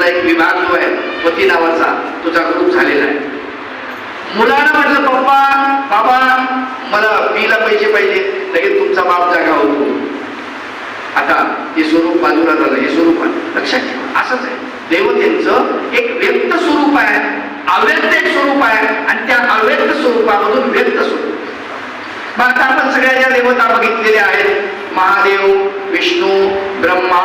मधला एक विभाग जो आहे पती नावाचा तो जागृत झालेला आहे. मुलानं म्हटलं पप्पा बाबा मला फीला पैसे पाहिजे. लगेच तुमचा बाप जागा होतो. आता हे स्वरूप बाजूला झालं हे स्वरूप आहे. लक्षात ठेवा असंच आहे. देवतेचं एक व्यक्त स्वरूप आहे अव्यक्त एक स्वरूप आहे आणि त्या अव्यक्त स्वरूपामधून व्यक्त स्वरूप. मग आता आपण सगळ्या ज्या देवता बघितलेल्या आहेत महादेव विष्णू ब्रह्मा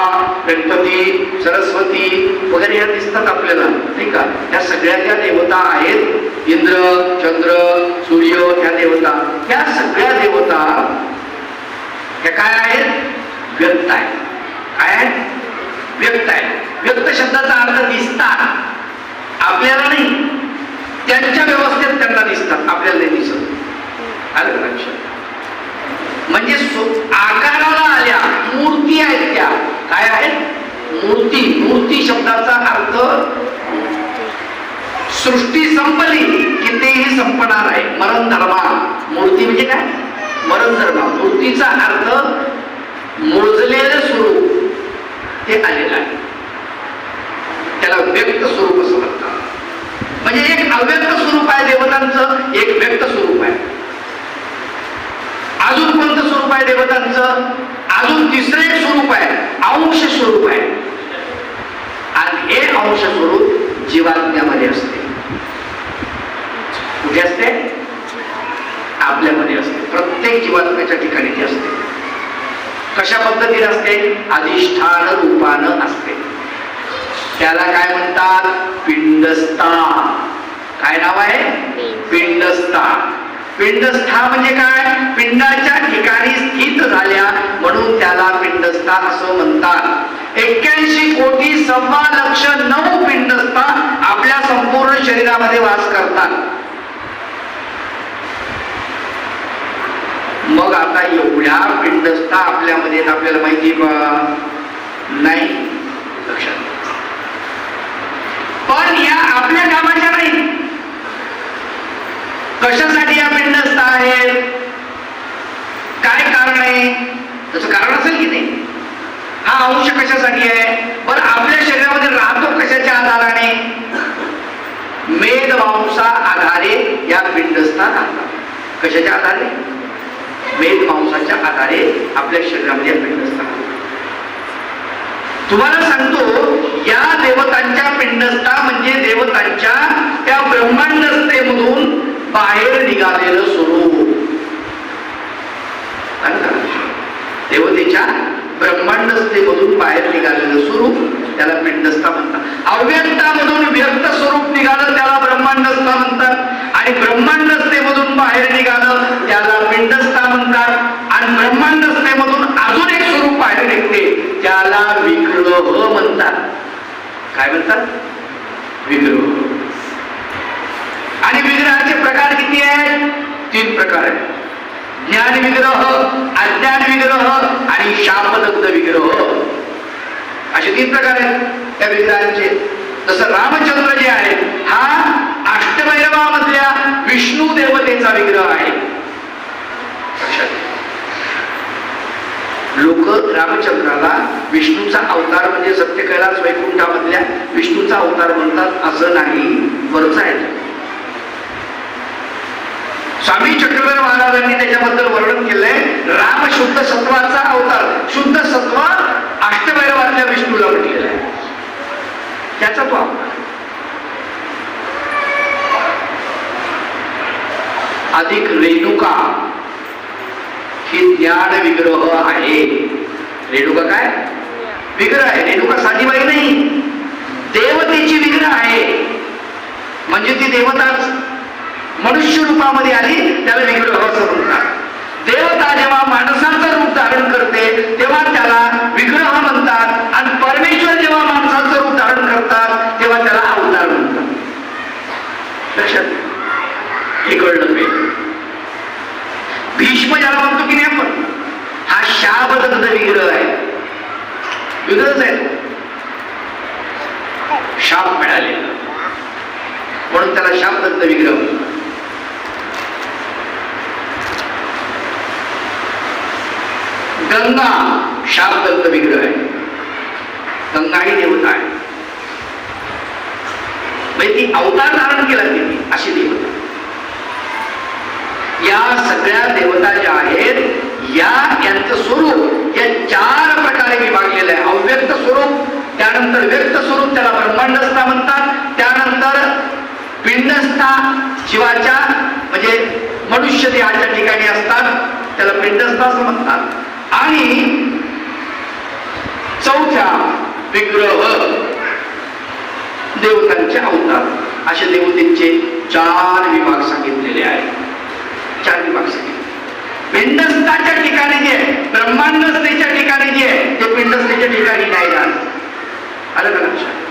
गणपती सरस्वती वगैरे या दिसतात आपल्याला नाही का? त्या सगळ्या ज्या देवता आहेत इंद्र चंद्र सूर्य ह्या देवता ह्या सगळ्या देवता ह्या काय आहेत? व्यक्त आहे काय व्यक्त आहे व्यक्त शब्दाचा अर्थ दिसतात. आपल्याला नाही. त्यांच्या व्यवस्थेत त्यांना दिसतात. आपल्याला नाही दिसत. आलं लक्षात? म्हणजे आकाराला आल्या. मूर्ती आहेत त्या. काय आहेत? मूर्ती. मूर्ती शब्दाचा अर्थ सृष्टी संपली की तेही संपणार आहे. मरण धर्मा. मूर्ती म्हणजे काय? मरण धर्मा. मूर्तीचा अर्थ मोजलेलं स्वरूप हे आलेलं आहे. त्याला व्यक्त स्वरूप असं म्हणतात. म्हणजे एक अव्यक्त स्वरूप आहे देवतांचं एक व्यक्त स्वरूप आहे. अजून कोणतं स्वरूप आहे देवतांचं? अजून तिसरं एक अंश स्वरूप आहे. आणि हे अंश स्वरूप जीवात्म्यामध्ये असते. कुठे असते? आपल्यामध्ये असते. प्रत्येक जीवात्म्याच्या ठिकाणी ती असते. कशा पद्धतीने असते? अधिष्ठान रूपानं असते. त्याला काय म्हणतात? पिंडस्था काय नाव आहे? पिंडस्था पिंडस्था म्हणजे काय? पिंडाच्या ठिकाणी स्थित झाल्या म्हणून त्याला पिंडस्था असं म्हणतात. एक्क्याऐंशी कोटी सव्वा लक्ष नऊ पिंडस्था आपल्या संपूर्ण शरीरामध्ये वास करतात. मग आता एवढ्या पिंडस्था आपल्यामध्ये आपल्याला माहिती का? नाही. लक्षात पण या आपल्या कामाच्या नाही कशासाठी या पिंडस्थ आहेत काय कारण आहे? त्याचं कारण असेल की नाही? हा अंश कशासाठी आहे? पण आपल्या शरीरामध्ये राहतो कशाच्या आधाराने? मेदमांसा आधारे या पिंडस्था राहतात कशाच्या आधारे? मेदमांसाच्या आधारे आपल्या शरीरामध्ये या पिंडस्था तुम्हाला सांगतो या देवतांच्या पिंडस्था म्हणजे देवतांच्या त्या ब्रह्मांडस्थेमधून बाहेर निघालेलं स्वरूप. देवतेच्या ब्रह्मांडस्थेमधून बाहेर निघालेलं स्वरूप त्याला पिंडस्था म्हणतात. अव्यक्तामधून व्यक्त स्वरूप निघालं त्याला ब्रह्मांडस्था म्हणतात. आणि ब्रह्मांडस्थेमधून बाहेर निघालं त्याला पिंडस्था म्हणतात. आणि ब्रह्मांडस्थेमधून अजून एक स्वरूप बाहेर निघते त्याला विग्रह म्हणतात. काय म्हणतात? विग्रह. विग्रहाचे प्रकार किती आहेत? तीन प्रकार आहेत. ज्ञान विग्रह अज्ञान विग्रह आणि शापदग्ध विग्रह. असे तीन प्रकार आहेत त्या विग्रहांचे. जसं रामचंद्र जे आहे हा अष्टभैरवामधल्या विष्णू देवतेचा विग्रह आहे. लोक रामचंद्राला विष्णूचा अवतार म्हणजे सत्य कैलास वैकुंठामधल्या विष्णूचा अवतार म्हणतात असं नाही. बरोबर आहे. स्वामी चक्रधर महाराजांनी त्याच्याबद्दल वर्णन केलंय. राम शुद्ध सत्वाचा अवतार. शुद्ध सत्व अष्टभैरवातल्या विष्णूला म्हटलेला आहे. त्याचा तो अवतार अधिक रेणुका. ही ज्ञान विग्रह आहे. रेणुका काय? विग्रह आहे. रेणुका साधी बाई नाही. देवतेची विग्रह आहे. म्हणजे ती देवताच मनुष्य रूपामध्ये आली त्याला वेगळं असं म्हणतात देवता जेव्हा माणसाचं रूप धारण करते तेव्हा त्याला विग्रह म्हणतात आणि परमेश्वर जेव्हा माणसाचं रूप धारण करतात तेव्हा त्याला अवतार म्हणतात. लक्षात हे कळलं पाहिजे. भीष्म ज्याला म्हणतो की नाही आपण हा शाबदंत विग्रह आहे. विग्रहच आहे. शाप मिळाले म्हणून त्याला शापदग्ध विग्रह शापदंत विग्रह आहे. गंगाही देवता आहे. म्हणजे ती अवतार धारण केला तिने अशी देवता. या सगळ्या देवता ज्या आहेत या यांचं स्वरूप या चार प्रकारे विभागलेलं आहे. अव्यक्त स्वरूप त्यानंतर व्यक्त स्वरूप त्याला ब्रह्मांडस्था म्हणतात. त्यानंतर पिंडस्था शिवाच्या म्हणजे मनुष्य देहाच्या ठिकाणी असतात. त्याला पिंडस्था असं म्हणतात. आणि चौथ्या विग्रह देवतांचे अवतार असे देवतेचे चार विभाग सांगितलेले आहेत. चार विभाग सांगितले. पिंडस्थाच्या ठिकाणी जे आहे ब्रह्मांडस्थेच्या ठिकाणी जे आहे ते पिंडस्थेच्या ठिकाणी नाही जात. आलं का लक्षात?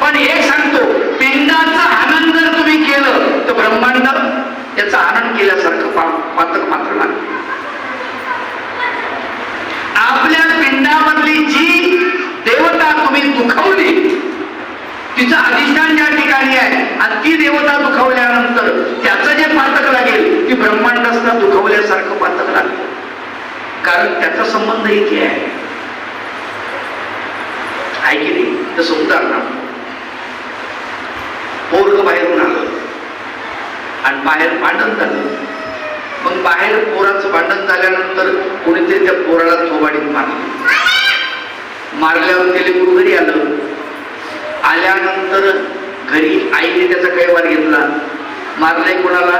पण एक सांगतो पिंडाचं आनंद जर तुम्ही केलं तर ब्रह्मांड त्याचं हनन केल्यासारखं पा- पातक मात्र लागतं आपल्या पिंडामधली जी देवता तुम्ही दुखवली तिचं अधिष्ठान ज्या ठिकाणी आहे आणि ती देवता दुखवल्यानंतर त्याचं जे पातक लागेल ती ब्रह्मांडासना दुखवल्यासारखं पातक लागेल कारण त्याचा संबंध इथे आहे. आहे की नाही? तसं उदाहरणार्थ पोरग बाहेरून आलं. आणि बाहेर भांडण झालं. मग बाहेर पोराचं भांडण झाल्यानंतर कोणीतरी त्या पोराला थोबाडीत मारलं. मारल्यावर ते लेकरू घरी आलं. आल्यानंतर घरी आईने त्याचा कैवार घेतला. मारलाय कोणाला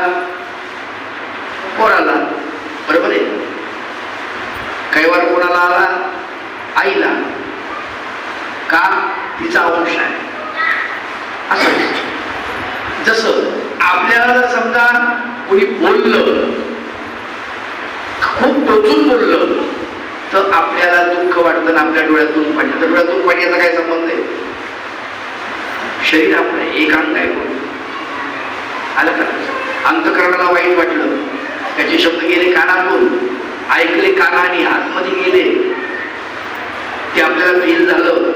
पोराला बरोबर आहे कैवार कोणाला आला? आईला. का? तिचा अंश आहे. असं जसं आपल्याला जर समजा कोणी बोललं खूप टोचून बोललं तर आपल्याला दुःख वाटतं आणि आपल्या डोळ्यातून पाणी तर डोळ्यातून पाण्याचा काय संबंध आहे शरीर आपलं आहे, एक अंग आहे. आलं का? अंतकरणाला वाईट वाटलं. त्याचे शब्द गेले कानातून. ऐकले कानाने आतमध्ये गेले ते आपल्याला फील झालं.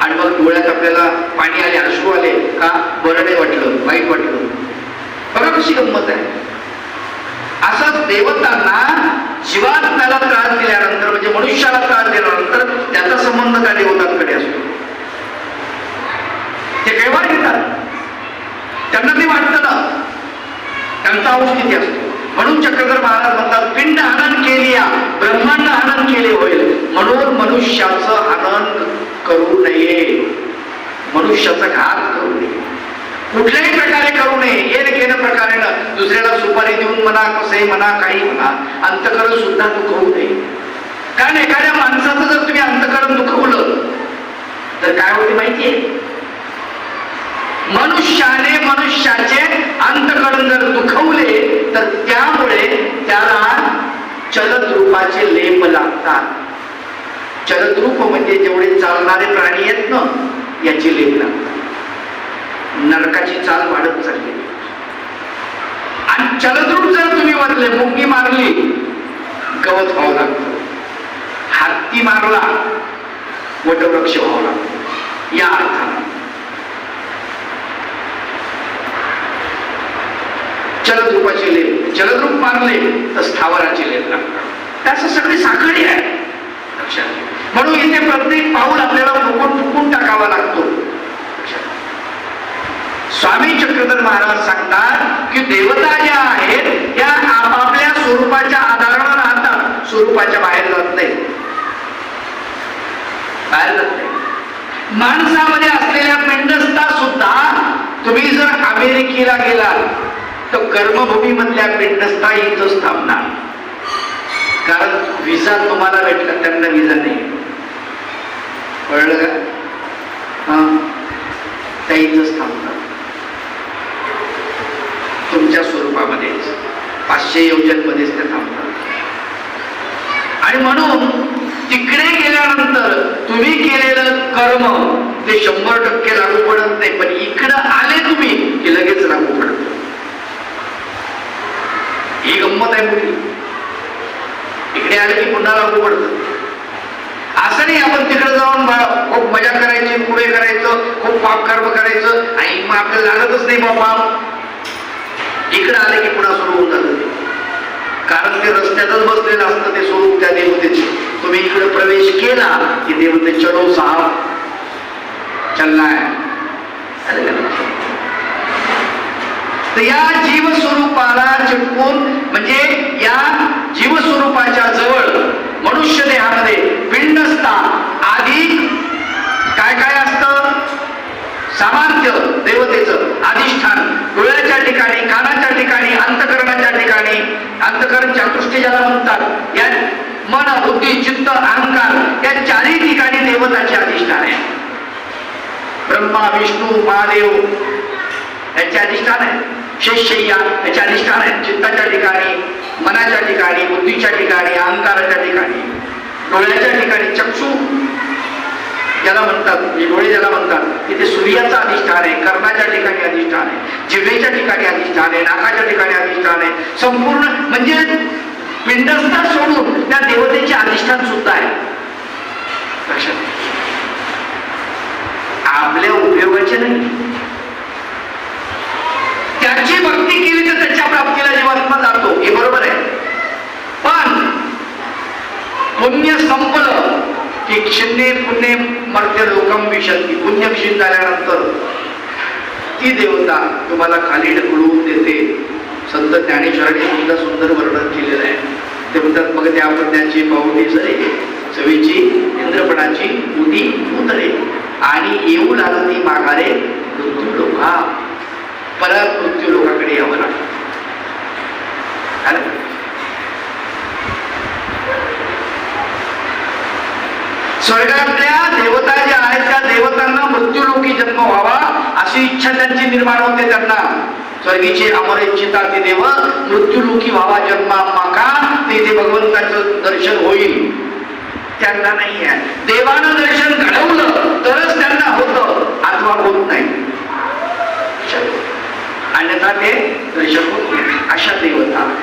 आणि मग डोळ्यात आपल्याला पाणी आले अश्रू आले का बरं नाही वाटलं? वाईट वाटलं बघा कशी गंमत आहे असंच देवतांना जीवात्म्याला त्रास दिल्यानंतर म्हणजे मनुष्याला त्रास दिल्यानंतर त्याचा संबंध त्या देवतांकडे असतो ते कैवार घेतात त्यांना ते वाटतं ना त्यांचा अंश किती असतो म्हणून चक्रधर महाराज म्हणतात पिंड हनन केली ब्रह्मांड हनन केले होईल म्हणून मनुष्याचं हनन करू नये मनुष्याचा घात करू नये कुठल्याही प्रकारे करू नये येण केन प्रकारे दुसऱ्याला सुपारी देऊन म्हणा कसंही म्हणा काही म्हणा अंतकरण सुद्धा दुखवू नये. कारण एखाद्या माणसाचं जर तुम्ही अंतकरण दुखवलं तर काय होते माहितीये? मनुष्याने मनुष्याचे अंतकरण जर दुखवले तर त्यामुळे त्याला चलत रूपाचे लेप लागतात. चलद्रूप म्हणजे जेवढे चालणारे प्राणी आहेत ना याची लेप लागतात. नरकाची चाल वाढत चालली. आणि चलद्रूप जर तुम्ही वाचले मुंगी मारली कवच व्हावं लागतं हत्ती मारला वटवृक्ष व्हावं लागतं या अर्थानं. चलद्रूपाचे लेप. चलद्रूप मारले तर स्थावराचे लेप लागतात त्याचं सगळी साखळी आहे. लक्षात म्हणून इथे प्रत्येक पाऊल आपल्याला फुकून फुकून टाकावा लागतो. स्वामी चक्रधर महाराज सांगतात की देवता ज्या आहेत त्या आपापल्या स्वरूपाच्या स्वरूपाच्या बाहेर जात नाही. बाहेर जात नाही. माणसामध्ये असलेल्या पिंडस्था सुद्धा तुम्ही जर अमेरिकेला गेलात तर कर्मभूमी मधल्या पिंडस्था इथंच थांबणार. कारण विजा तुम्हाला भेटला त्यांना विजा नाही. कळलं का? हा? त्या इथंच थांबतात तुमच्या स्वरूपामध्येच. पाचशे योजनमध्येच ते थांबतात आणि म्हणून तिकडे गेल्यानंतर तुम्ही केलेलं कर्म ते शंभर टक्के लागू पडत नाही. पण इकडं आले तुम्ही की लगेच लागू पडत ही गंमत आहे मुली इकडे आले की पुन्हा लागू पडत असं नाही आपण तिकडे जाऊन खूप मजा करायची पुढे करायचं खूप पाप कर्म करायचं. आणि मग आपल्याला लागतच नाही बाबा. इकडे आले की पुन्हा सुरू होऊन जातं. कारण ते रस्त्यातच बसलेलं असतं ते स्वरूप त्या देवतेचे. तुम्ही इकडे प्रवेश केला की देवते चलो साहेब चलनाय. तर या जीवस्वरूपाला चिटकून म्हणजे या जीवस्वरूपाच्या जवळ मनुष्य देहामध्ये पिंड असता आधी काय काय असत? सामर्थ्य देवतेच अधिष्ठान. डोळ्याच्या ठिकाणी कानाच्या ठिकाणी अंतकर अंतकरण चतुष्टी ज्याला म्हणतात या मन बुद्धी चित्त अहंकार या चारही ठिकाणी देवताचे अधिष्ठान आहे. ब्रह्मा विष्णू महादेव याचे अधिष्ठान आहे. शेषय्या याचे अधिष्ठान आहे. चित्ताच्या ठिकाणी मनाच्या ठिकाणी बुद्धीच्या ठिकाणी अहंकाराच्या ठिकाणी डोळ्याच्या ठिकाणी चक्षू ज्याला म्हणतात म्हणजे ज्याला म्हणतात तिथे सूर्याचं अधिष्ठान आहे कर्णाच्या ठिकाणी अधिष्ठान आहे जिभेच्या ठिकाणी अधिष्ठान आहे नाकाच्या ठिकाणी अधिष्ठान आहे. संपूर्ण म्हणजे पिंडस्था सोडून त्या देवतेचे अधिष्ठान सुद्धा आहे. लक्षात आपल्या उपयोगाचे नाही. त्याची भक्ती केली तर त्याच्या प्राप्तीला जीवात्मा जातो. हे बरोबर आहे. पण पुण्य संप की क्षिणे पुण्य मर्त्य लोकम विशंती पुण्य क्षीण झाल्यानंतर ती देवता तुम्हाला खाली ढकलून देते. संत ज्ञानेश्वरांनी सुद्धा सुंदर वर्णन केलेलं आहे. ते म्हणतात मग त्या पुण्याची पाहुणी सरे. चवीची इंद्रपणाची उदी उतरे आणि येऊ लागली माघारे मृत्यू लोका परत मृत्यू लोकाकडे यावं लागतं आलं? स्वर्गातल्या देवता ज्या आहेत त्या देवतांना मृत्यूलोकी जन्म व्हावा अशी इच्छा त्यांची निर्माण होते त्यांना. स्वर्गीचे अमर इच्छिता ते देव मृत्यूलोकी व्हावा जन्मा माका तेथे भगवंताचं दर्शन होईल. त्यांना नाही आहे. देवानं दर्शन घडवलं तरच त्यांना होतं. अथवा होत नाही. अन्यथा ते दर्शन होत नाही. अशा देवता.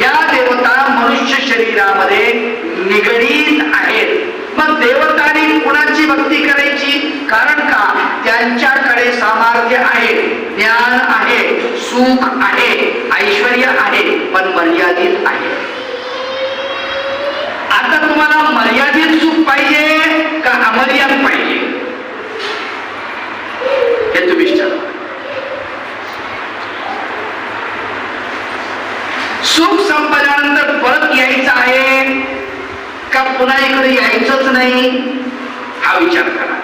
या देवता मनुष्य शरीरामध्ये निगडीत आहेत. मग देवतांनी कुणाची भक्ती करायची? कारण का? त्यांच्याकडे सामर्थ्य आहे ज्ञान आहे सुख आहे ऐश्वर आहे पण मर्यादित आहे. आता तुम्हाला मर्यादित सुख पाहिजे का अमर्याद पाहिजे हे तुम्ही ठरवा सुख संपल्यानंतर परत यायचं आहे का पुन्हा इकडे यायचंच नाही हा विचार करा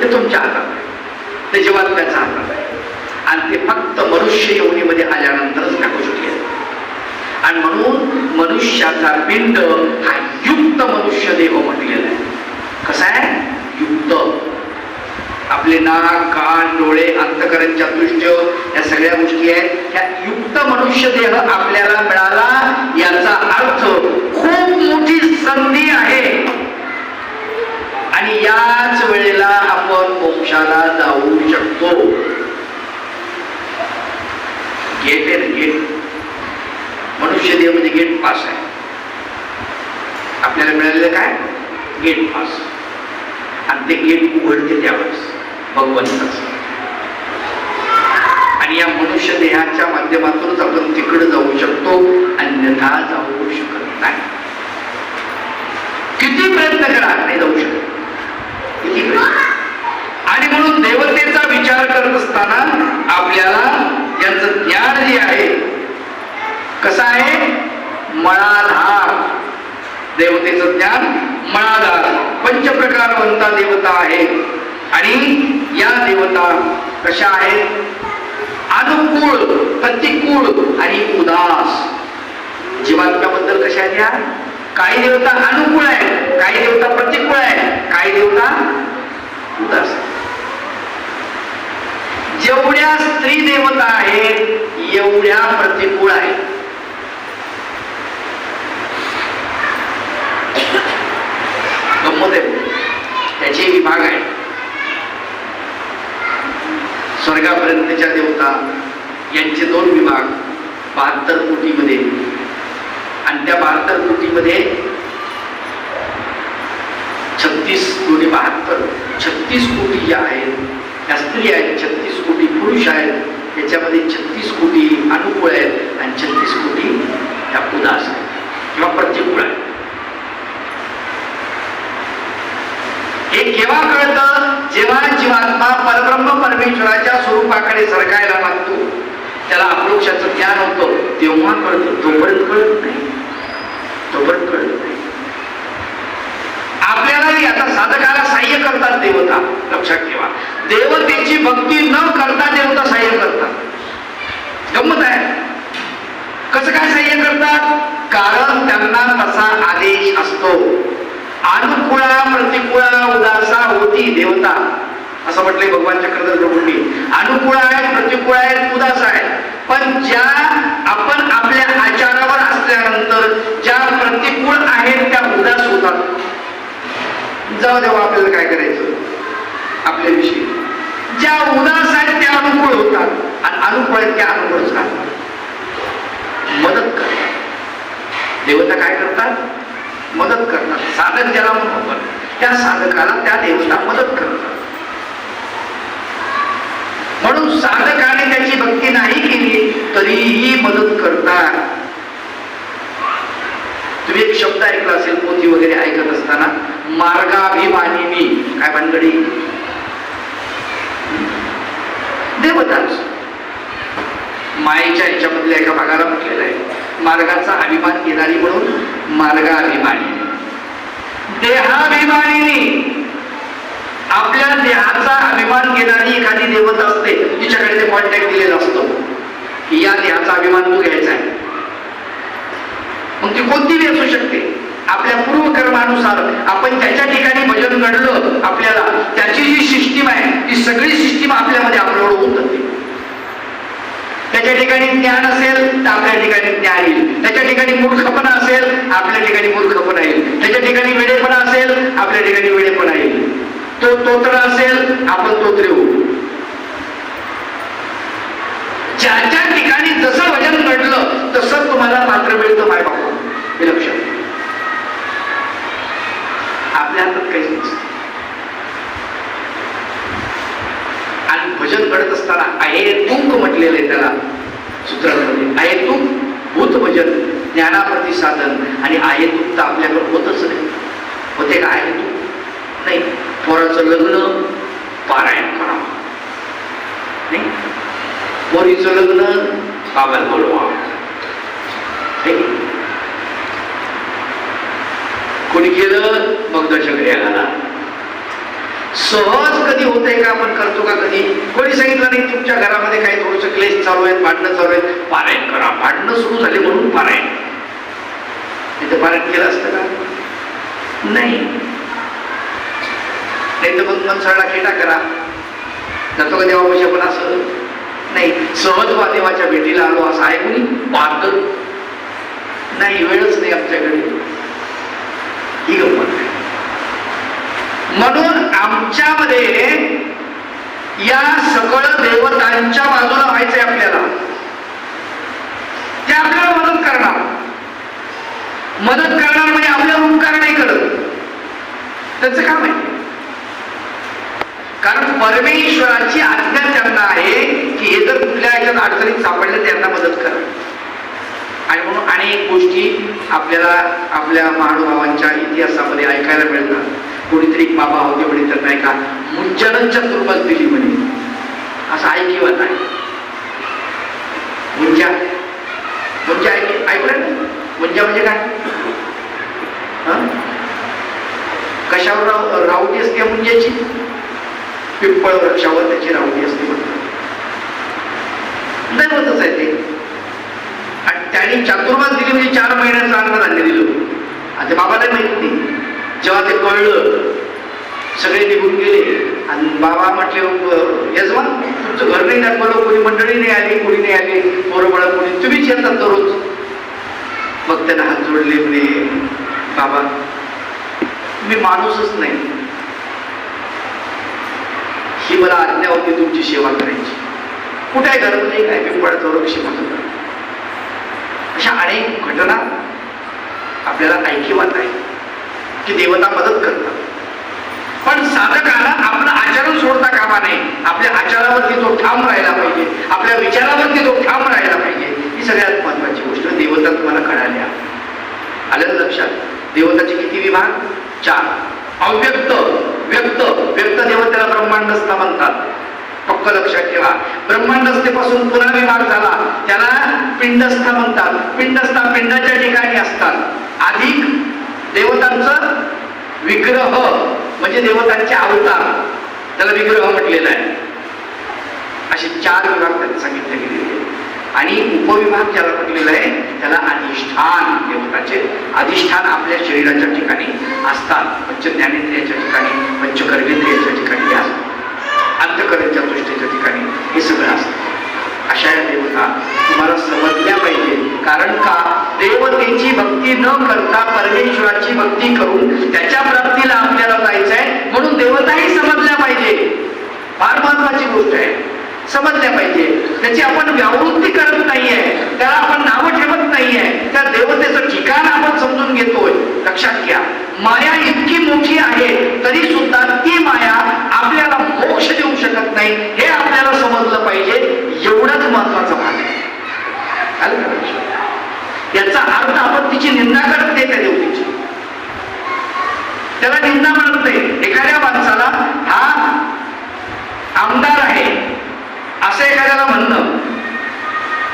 ते तुमच्या हातात आहे ते जीवात्म्याच्या हातात आहे आणि ते फक्त मनुष्य योनीमध्ये आल्यानंतरच त्या गोष्टी आहेत आणि म्हणून मनुष्याचा पिंड हा युक्त मनुष्य देह म्हटलेला आहे कसा आहे युक्त आपले नाक कान डोळे अंतकरणच्या दृष्ट या सगळ्या गोष्टी आहेत ह्या युक्त मनुष्य देह आपल्याला मिळाला याचा अर्थ खूप मोठी संधी आहे आणि याच वेळेला आपण मोक्षाला जाऊ गेट आहे ना गेट मनुष्य देह म्हणजे गेट पास आहे आपल्याला मिळालेलं काय गेट पास आणि ते गेट उघडते त्यावेळेस भगवंताच आणि या मनुष्य देहाच्या माध्यमातूनच आपण तिकडे जाऊ शकतो अन्यथा जाऊ शकत नाही किती प्रयत्न करा नाही जाऊ शकत किती प्रयत्न आणि म्हणून देवतेचा विचार करत असताना आपल्याला यांचं ज्ञान जे आहे कसं आहे? मळाधार. देवतेचं ज्ञान मळाधार. पंचप्रकारवंता देवता आहे आणि या देवता कशा आहेत? अनुकूळ प्रतिकूळ आणि उदास. जीवात्म्याबद्दल कशा आहेत काही देवता अनुकूळ आहे काही देवता प्रतिकूळ आहे काही देवता उदास आहे. जेवढ्या स्त्री देवता आहेत एवढ्या प्रतिकूळ आहेत. गंमत आहे. त्याचे विभाग आहेत स्वर्गापर्यंतच्या देवता यांचे दोन विभाग बहात्तर कोटीमध्ये. आणि त्या बहात्तर कोटीमध्ये छत्तीस कोटी बहात्तर छत्तीस कोटी ज्या आहेत त्या स्त्री आहेत छत्तीस कोटी पुरुष आहेत याच्यामध्ये छत्तीस कोटी अनुकूळ आहेत आणि छत्तीस कोटी त्या उदास आहेत किंवा प्रतिकूळ आहेत. हे केव्हा कळतं? जेव्हा जीवात्मा परब्रह्म परमेश्वराच्या स्वरूपाकडे सरकायला लागतो त्याला अप्रोक्षाचं ज्ञान होतं तेव्हा कळतं तोपर्यंत कळत नाही. तोपर्यंत कळत नाही. आपल्यालाही आता साधकाला सहाय्य करतात देवता. लक्षात ठेवा. देवतेची भक्ती न करता देवता सहाय्य करतात. गमत आहे. कसं काय सहाय्य करतात? कारण त्यांना तसा आदेश असतो. अनुकुळा प्रतिकुळा उदासा होती देवता. असं म्हटलंय भगवान चक्रधर प्रभूंनी अनुकूळ आहे प्रतिकूळ आहे उदास आहे पण ज्या आपण आपल्या आचारावर असल्यानंतर ज्या प्रतिकूळ आहेत त्या उदास होतात. जाऊ देवा आपल्याला काय करायचं? आपल्याविषयी. ज्या उदास आहेत त्या अनुकूळ होतात आणि अनुकूळ आहेत त्या अनुकूळ राहतात मदत करतात. देवता काय करतात? मदत करतात. साधक ज्याला म्हणतो आपण त्या साधकाला त्या देवता मदत करतात. म्हणून साधकाने त्याची भक्ती नाही केली तरीही मदत करतात. तुम्ही एक शब्द ऐकला असेल पोथी वगैरे मार्गाभिमानिनी. काय भानगडी? देवताच मायेच्या याच्यामधल्या एका भागाला म्हटलेलं आहे. मार्गाचा अभिमान घेणारी म्हणून मार्गाभिमानी. देहाभिमानीनी. आपल्या देहाचा अभिमान घेणारी एखादी देवता असते तिच्याकडे ते कॉन्टॅक्ट दिलेला असतो. की या देहाचा अभिमान तू घ्यायचा आहे. मग ती कोणती असू शकते? आपल्या पूर्वकर्मानुसार आपण ज्याच्या ठिकाणी भजन घडलं आपल्याला त्याची जी सिस्टीम आहे ती सगळी सिस्टीम आपल्यामध्ये अपलोड होऊन जाते. त्याच्या ठिकाणी ज्ञान असेल तर आपल्या ठिकाणी ज्ञान येईल. त्याच्या ठिकाणी मूर्खपणा असेल आपल्या ठिकाणी मूर्खपणा येईल. त्याच्या ठिकाणी वेळेपणा असेल आपल्या ठिकाणी वेळेपणा येईल. तो तोत्र असेल आपण तोत्रे होऊ. ज्याच्या ठिकाणी जसं भजन घडलं तसं तुम्हाला मात्र मिळतं माय बाबा हे लक्षात आपल्या हातात काहीच नसतं. आणि भजन घडत असताना आहे तुंग म्हटलेलं आहे त्याला सूत्रांमध्ये. आहे तुंग भूत भजन ज्ञानाप्रती साधन. आणि आहे तुक तर आपल्याकडे होतच नाही. होते का? आहे तुक नाही. पोराचं लग्न पारायण करावं. नाही? पोरीचं लग्न बाबाला बोलवा है की? कोणी केलं? मग दर्शक घाला सहज कधी होतंय का आपण करतो का कधी? कोणी सांगितलं नाही तुमच्या घरामध्ये काही थोडस क्लेश चालू आहेत भांडणं चालू आहेत. पारायण करा. भांडणं सुरू झाले म्हणून पारायण. तिथे पारायण केलं असतं का? नाही. नाही तर मग मनसळला खेटा करा. जातो का देवापाशी आपण असं? नाही. सहज वा देवाच्या भेटीला आलो असं आहे कोणी? पाहत नाही वेळच नाही आमच्याकडे. ही गंमत आहे म्हणून आमच्यामध्ये या सकळ देवतांच्या बाजूला व्हायचंय आपल्याला. ते आपल्याला मदत करणार. मदत करणार म्हणजे आपल्याला उपकार नाही करत. त्याचं काम आहे. कारण परमेश्वराची आज्ञा त्यांना आहे की हे जर कुठल्या याच्यात अडचणीत सापडले त्यांना मदत करा. आणि म्हणून अनेक गोष्टी आपल्याला आपल्या महानुभावांच्या इतिहासामध्ये ऐकायला मिळतात. कोणीतरी बाबा होते म्हणे तर नाही का मुंजनांच्या तुरुंगात दिली म्हणे. असं ऐकिवत आहे. मुंजा मुंजा ऐक ऐकलं ना मुंजा म्हणजे काय? हं? कशावर राव रावटी असते मुंज्याची? पिंपळ वृक्षावर त्याची रावटी असते म्हणतात दैवतच आहे ते. त्यांनी चातुर्मास दिली म्हणजे चार महिन्याचं अन्नधान्य दिलं. आता बाबाला माहीत नाही. जेव्हा ते कळलं सगळे निघून गेले. आणि बाबा म्हटले यजमान तुमचं घर नाही दाखवलं कोणी मंडळी नाही आली कोणी नाही आली बरोबर कोणी? तुम्हीच येतात दररोज. मग त्यांना हात जोडले म्हणे बाबा मी माणूसच नाही. ही मला आज्ञा होती तुमची सेवा करायची. कुठे आहे नाही काय पिंपळाचं वृक्ष म्हणत अशा अनेक घटना आपल्याला ऐकिवात आहे की देवता मदत करतात. पण साधकाला आपलं आचरण सोडता कामा नये. आपल्या आचारावरती तो ठाम राहायला पाहिजे. आपल्या विचारावरती तो ठाम राहायला पाहिजे. ही सगळ्यात महत्वाची गोष्ट देवता तुम्हाला कळाल्या आलं लक्षात? देवताचे किती विभाग? चार. अव्यक्त व्यक्त. व्यक्त देवतेला ब्रह्मांडस्थ म्हणतात पक्क लक्षात ठेवा. ब्रह्मांडस्थेपासून पुन्हा विभाग झाला. त्याला पिंडस्थ म्हणतात. पिंडस्थ पिंडाच्या ठिकाणी असतात. अधिक देवतांचं विग्रह म्हणजे देवतांचे अवतार. त्याला विग्रह म्हटलेला आहे. असे चार विभाग त्यांनी सांगितले गेलेले आणि उपविभाग ज्याला म्हटलेला आहे त्याला अधिष्ठान देवताचे. अधिष्ठान आपल्या शरीराच्या ठिकाणी असतात. पंच ज्ञानेंद्रियाच्या ठिकाणी पंचकर्मेंद्रियाच्या ठिकाणी असतात. अंतकरणच्या दृष्टीच्या ठिकाणी हे सगळं असतं अशा या देवता तुम्हाला समजल्या पाहिजे कारण का? देवतेची भक्ती न करता परमेश्वराची भक्ती करून त्याच्या प्राप्तीला आपल्याला जायचंय म्हणून देवताही समजल्या पाहिजे. फार महत्वाची गोष्ट आहे. समजल्या पाहिजे. त्याची आपण व्यावृत्ती करत नाहीये. त्याला आपण नावं ठेवत नाहीये. त्या देवतेचं ठिकाण आपण समजून घेतोय. लक्षात घ्या. माया इतकी मोठी आहे तरी सुद्धा ती माया आपल्याला मोक्ष देऊ शकत नाही. हे आपल्याला समजलं पाहिजे. एवढाच महत्त्वाचा भाग आहे. याचा अर्थ आपण तिची निंदा करत नाही त्या देवतेची. त्याला निंदा म्हणत नाही. एखाद्या माणसाला हा आमदार आहे असं एखाद्याला म्हणणं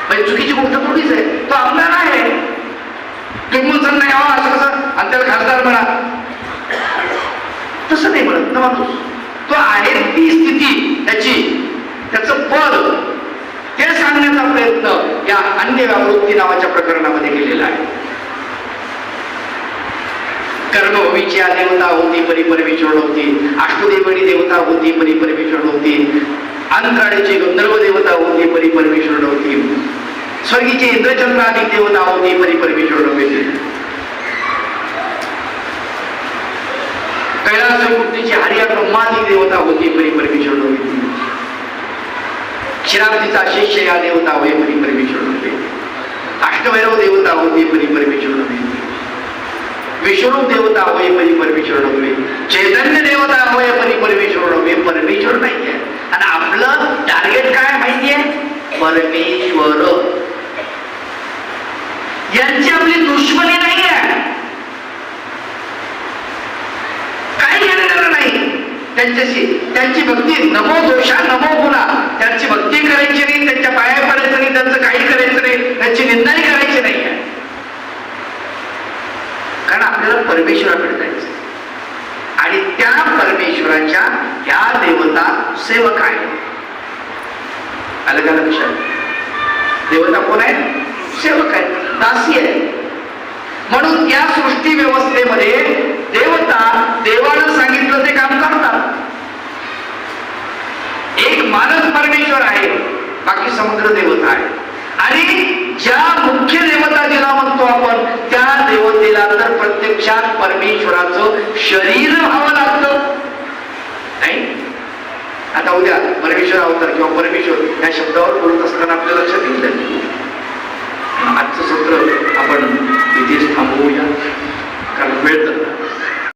म्हणजे चुकीची गोष्ट थोडीच आहे तो आमदार आहे तुम्ही म्हणसान नाही हवा असं कसं आणि त्याला खासदार म्हणा तसं नाही म्हणत ना माणूस तो आहे ती स्थिती त्याची त्याचं पद ते सांगण्याचा प्रयत्न या अन्य व्यावृत्ती नावाच्या प्रकरणामध्ये केलेला आहे. कर्मभूमीची आ देवता होती परिपरमेश्वर होती. अष्टदेवणी देवता होती परी परमेश्वर होती. अंतराळीची गंधर्व देवता होती परी परमेश्वर होती. स्वर्गीची इंद्रचंद्राधिक देवता होती परी परमेश्वर होती. कैलास मूर्तीची हरिया ब्रह्मादी देवता होती परी परमेश्वर होती. क्षीराब्दीचा शिष्य या देवता होय परिपरमेश्वर अष्टभैरव देवता होती परी परमेश्वर होती विष्णू देवता होय परी परमेश्वर नव्हे चैतन्य देवता होय परी परमेश्वर नव्हे परमेश्वर नाही आहे आणि आपलं टार्गेट काय माहितीये परमेश्वर। यांची आपली दुश्मनी नाही आहे त्यांच्याशी त्यांची भक्ती नमो दोषा नमो गुणा. त्यांची भक्ती करायची नाही त्यांच्या पाया पडायचं नाही त्यांचं काही करायचं नाही त्यांची निंदाही करायची नाही. कारण आपल्याला परमेश्वराकडे जायचं आणि त्या परमेश्वराच्या ह्या देवता सेवक आहे आलं का लक्षात? देवता कोण आहे सेवक आहे दासी आहे म्हणून या सृष्टी व्यवस्थेमध्ये देवता देवानं सांगितलं ते काम करतात. मानस परमेश्वर आहे बाकी समुद्र देवता आहे. आणि ज्या मुख्य देवता जिला म्हणतो आपण त्या देवतेला तर प्रत्यक्षात परमेश्वराचं शरीर व्हावं लागतं. नाही? आता उद्या परमेश्वर अवतार किंवा परमेश्वर या शब्दावर बोलत असताना आपल्या लक्षात येईल आजचं सत्र आपण इथेच थांबवूया. कारण वेळ तर